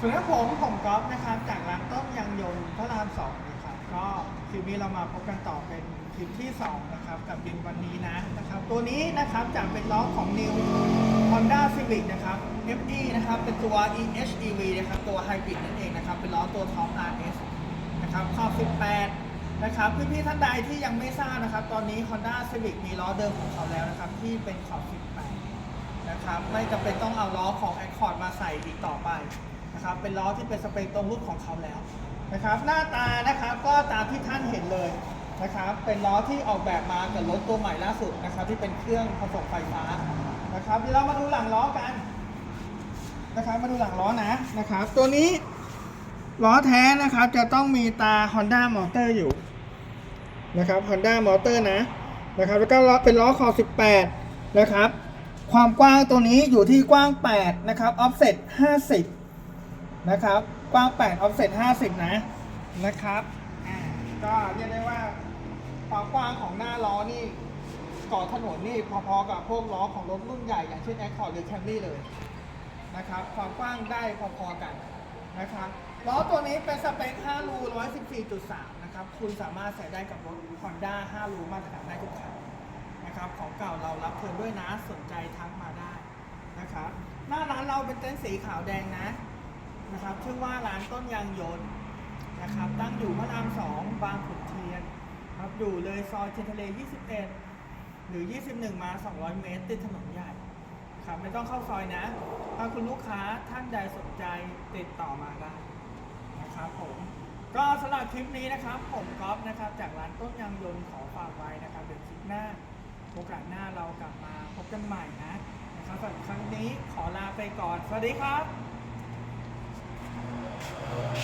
ส่วนผมผมก๊อฟนะครับจากร้านต้มยางยนพระรามสองนะครับก็คลิปนี้เรามาพบกันต่อเป็นคลิปที่สองนะครับกับบินวันนี้นะนะครับตัวนี้นะครับจะเป็นล้อของ New Honda Civic นะครับ FE นะครับเป็นตัว EHEV นะครับตัวไฮบริดนั่นเองนะครับเป็นล้อตัวท็อป RS นะครับขอบ18นะครับพี่ๆท่านใดที่ยังไม่ทราบนะครับ ตอนนี้ Honda Civic มีล้อเดิมของเขาแล้วนะครับที่เป็นขอบ18นะครับไม่จำเป็นต้องเอาล้อของ Accord มาใส่อีกต่อไป นะครับเป็นล้อที่เป็นสเปคตรงรุ่นของเขาแล้วนะครับหน้าตานะครับก็ตามที่ท่านเห็นเลยนะครับเป็นล้อที่ออกแบบมากับรถตัวใหม่ล่าสุดนะครับที่เป็นเครื่องผสมไฟฟ้านะครับเดี๋ยวเรามาดูหลังล้อกันนะครับมาดูหลังล้อนะนะครับตัวนี้ล้อแท้นะครับจะต้องมีตา Honda Motor อยู่นะครับ Honda Motor นะนะครับแล้วก็ล้อเป็นล้อคอ 18 นะครับ ความกว้างตัวนี้อยู่ที่กว้าง 8 นะครับ offset 50 นะครับ กว้าง 8 offset 50 นะนะครับอ่าก็เรียกได้ว่าความกว้างของหน้าล้อนี่ก่อถนนนี่พอๆกับพวกล้อของรถรุ่นใหญ่อย่างเช่น Accord หรือ Camry เลยนะครับ ความกว้างได้พอๆกันนะครับล้อตัวนี้เป็นสเปค 5 รู 114.3 นะครับ คุณสามารถใส่ได้กับรถ Honda 5 รูมาตรฐานได้ทุกคันนะครับ ของเก่าเรารับเพิ่มด้วยนะ สนใจทักมาได้นะครับ หน้าร้านเราเป็นเต็นท์สีขาวแดงนะ นะครับชื่อว่าร้านต้นยางยนต์นะครับ ตั้งอยู่พระรามสองบางขุนเทียนครับอยู่เลยซอยเทียนทะเล 21 หรือ 21 มา 200 เมตร ติดถนนใหญ่ครับไม่ต้องเข้าซอยนะ ถ้าคุณลูกค้าท่านใดสนใจติดต่อมาได้นะครับผมก็สำหรับคลิปนี้นะครับ ผมก๊อฟนะครับ จากร้านต้นยางยนต์ขอฝากไว้นะครับเดี๋ยวคลิปหน้าโอกาสหน้าเรากลับมาพบกันใหม่นะนะครับสำหรับครั้งนี้ขอลาไปก่อน สวัสดีครับ うん。